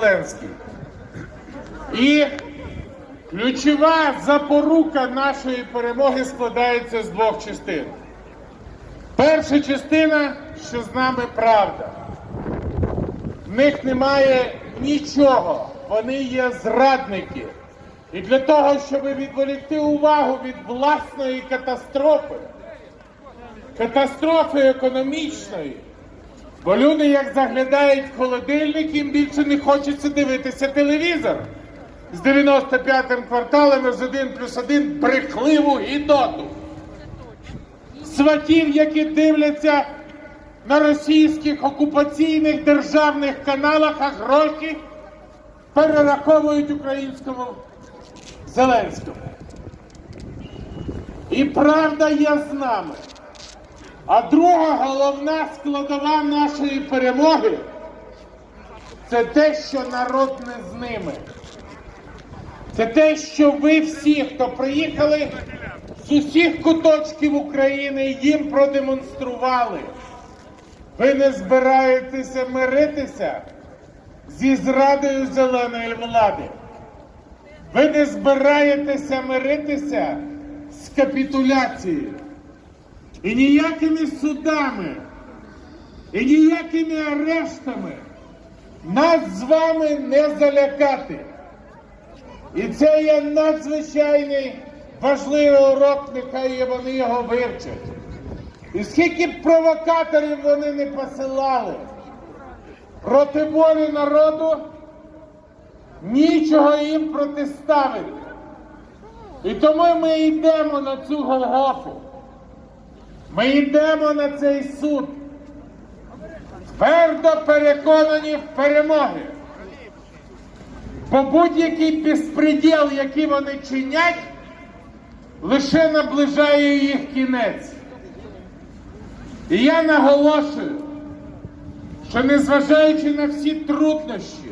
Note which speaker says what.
Speaker 1: Зеленський. І ключова запорука нашої перемоги складається з двох частин. Перша частина, що з нами правда. В них немає нічого, вони є зрадники. І для того, щоб відволікти увагу від власної катастрофи, катастрофи економічної, Бо люди, як заглядають в холодильник, їм більше не хочеться дивитися телевізор. З 95-м кварталом з 1 плюс 1 брехливу гідоту. Сватів, які дивляться на російських окупаційних державних каналах, а гроші перераховують українському Зеленському. І правда є з нами. А друга головна складова нашої перемоги це те, що народ не з ними. Це те, що ви всі, хто приїхали з усіх куточків України, їм продемонстрували. Ви не збираєтеся миритися зі зрадою зеленої влади. Ви не збираєтеся миритися з капітуляцією. І ніякими судами, і ніякими арештами нас з вами не залякати. І це є надзвичайний важливий урок, нехай вони його вивчать. І скільки б провокаторів вони не посилали проти волі народу, нічого їм протиставити. І тому ми йдемо на цю Голгофу. Ми йдемо на цей суд, твердо переконані в перемоги. Бо будь-який безпреділ, який вони чинять, лише наближає їх кінець. І я наголошую, що незважаючи на всі труднощі,